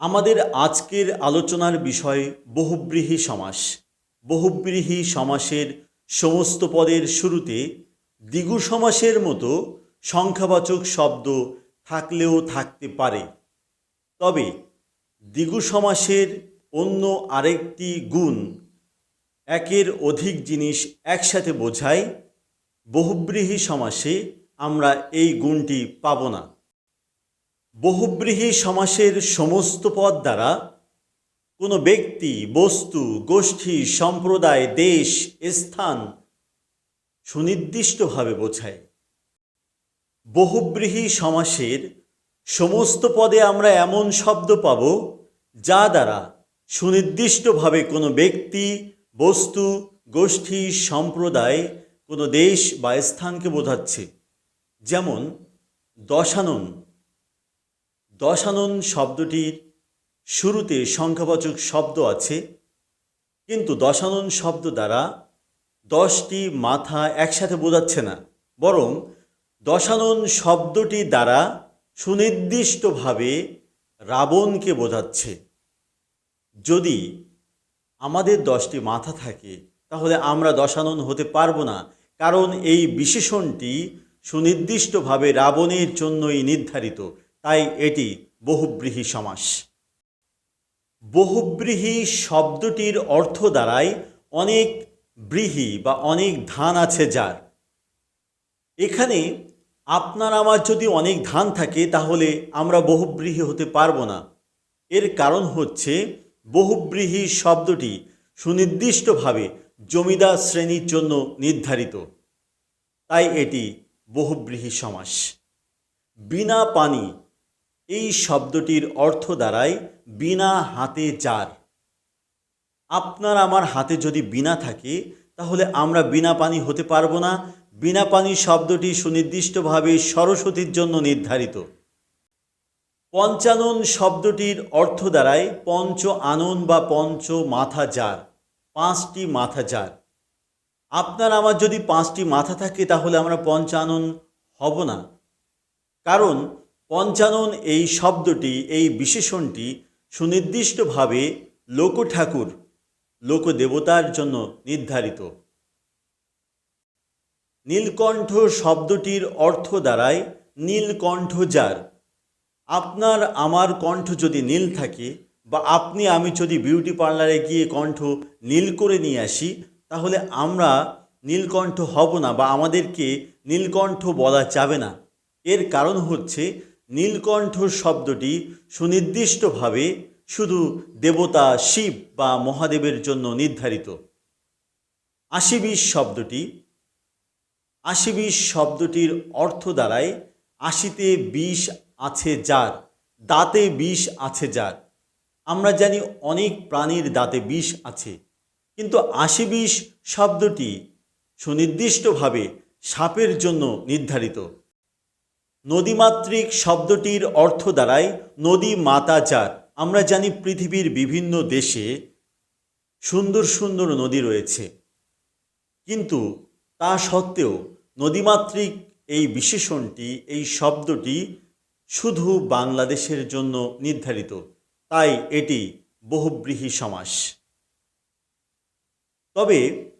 আমাদের আজকের আলোচনার বিষয় বহুব্রীহি সমাস। বহুব্রীহি সমাসের সমস্ত পদের শুরুতে দ্বিগু সমাসের মতো সংখ্যাবাচক শব্দ থাকলেও থাকতে পারে। তবে দ্বিগু সমাসের অন্য আরেকটি গুণ একের অধিক জিনিস একসাথে বোঝায়, বহুব্রীহি সমাসে আমরা এই গুণটি পাব না। বহুব্রীহি সমাসের সমস্ত পদ দ্বারা কোনো ব্যক্তি, বস্তু, গোষ্ঠী, সম্প্রদায়, দেশ, স্থান সুনির্দিষ্টভাবে বোঝায়। বহুব্রীহি সমাসের সমস্ত পদে আমরা এমন শব্দ পাব যা দ্বারা সুনির্দিষ্টভাবে কোনো ব্যক্তি, বস্তু, গোষ্ঠী, সম্প্রদায়, কোনো দেশ বা স্থানকে বোঝাচ্ছে। যেমন দশানন দশানন শব্দটির শুরুতে সংখ্যাবাচক শব্দ আছে, কিন্তু দশানন শব্দ দ্বারা দশটি মাথা একসাথে বোঝাচ্ছে না, বরং দশানন শব্দটি দ্বারা সুনির্দিষ্টভাবে রাবণকে বোঝাচ্ছে। যদি আমাদের দশটি মাথা থাকে, তাহলে আমরা দশানন হতে পারব না, কারণ এই বিশেষণটি সুনির্দিষ্টভাবে রাবণের জন্যই নির্ধারিত। তাই এটি বহুব্রীহি সমাস। বহুব্রীহি শব্দটির অর্থ দ্বারাই অনেক ব্রীহি বা অনেক ধান আছে যার। এখানে আপনার আমার যদি অনেক ধান থাকে তাহলে আমরা বহুব্রীহি হতে পারব না। এর কারণ হচ্ছে বহুব্রীহি শব্দটি সুনির্দিষ্টভাবে জমিদার শ্রেণির জন্য নির্ধারিত। তাই এটি বহুব্রীহি সমাস। বিনা পানি এই শব্দটির অর্থ দ্বারাই বিনা হাতে যার আপনার আমার হাতে যদি বিনা থাকে, তাহলে আমরা বিনা পানি হতে পারব না। বিনা পানি শব্দটি সুনির্দিষ্টভাবে সরস্বতীর জন্য নির্ধারিত। পঞ্চানন শব্দটির অর্থ দ্বারাই পঞ্চ আনন বা পঞ্চ মাথা যার পাঁচটি মাথা যার আপনার আমার যদি পাঁচটি মাথা থাকে, তাহলে আমরা পঞ্চানন হব না। কারণ পঞ্চানন এই শব্দটি, এই বিশেষণটি সুনির্দিষ্টভাবে লোক ঠাকুর লোক দেবতার জন্য নির্ধারিত। নীলকণ্ঠ শব্দটির অর্থ দ্বারায় নীলকণ্ঠ যার। আপনার আমার কণ্ঠ যদি নীল থাকে বা আপনি, আমি যদি বিউটি পার্লারে গিয়ে কণ্ঠ নীল করে নিয়ে আসি, তাহলে আমরা নীলকণ্ঠ হব না বা আমাদেরকে নীলকণ্ঠ বলা যাবে না। এর কারণ হচ্ছে নীলকণ্ঠ শব্দটি সুনির্দিষ্টভাবে শুধু দেবতা শিব বা মহাদেবের জন্য নির্ধারিত। আশিবিশ শব্দটি, আশিবিশ শব্দটির অর্থ দ্বারায় আশিতে বিষ আছে যার, দাঁতে বিষ আছে যার। আমরা জানি অনেক প্রাণীর দাঁতে বিষ আছে, কিন্তু আশি বিষ শব্দটি সুনির্দিষ্টভাবে সাপের জন্য নির্ধারিত। নদীমাতৃক শব্দটির অর্থ দ্বারাই নদী মাতা যার। আমরা জানি পৃথিবীর বিভিন্ন দেশে সুন্দর সুন্দর নদী রয়েছে। কিন্তু তা সত্ত্বেও নদীমাতৃক এই বিশেষণটি, এই শব্দটি শুধু বাংলাদেশের জন্য নির্ধারিত। তাই এটি বহুব্রীহি সমাস। তবে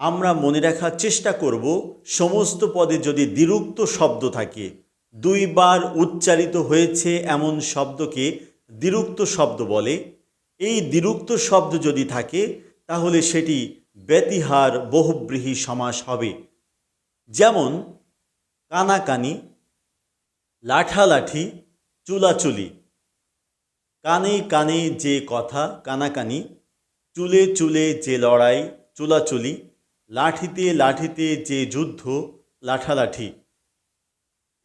আমরা মনে রাখার চেষ্টা করব, সমস্ত পদে যদি দ্বিরুক্ত শব্দ থাকে দুইবার উচ্চারিত হয়েছে এমন শব্দকে দ্বিরুক্ত শব্দ বলে। এই দ্বিরুক্ত শব্দ যদি থাকে, তাহলে সেটি ব্যতিহার বহুব্রীহি সমাস হবে। যেমন, কানাকানি, লাঠালাঠি, চুলাচুলি। কানে কানে যে কথা, কানাকানি, চুলে চুলে যে লড়াই, চুলাচুলি, লাঠিতে লাঠিতে যে যুদ্ধ, লাঠালাঠি।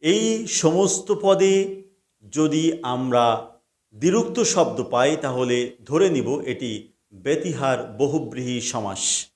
এই সমস্ত পদে যদি আমরা দ্বিরুক্ত শব্দ পাই, তাহলে ধরে নিব এটি ব্যতিহার বহুব্রীহী সমাস।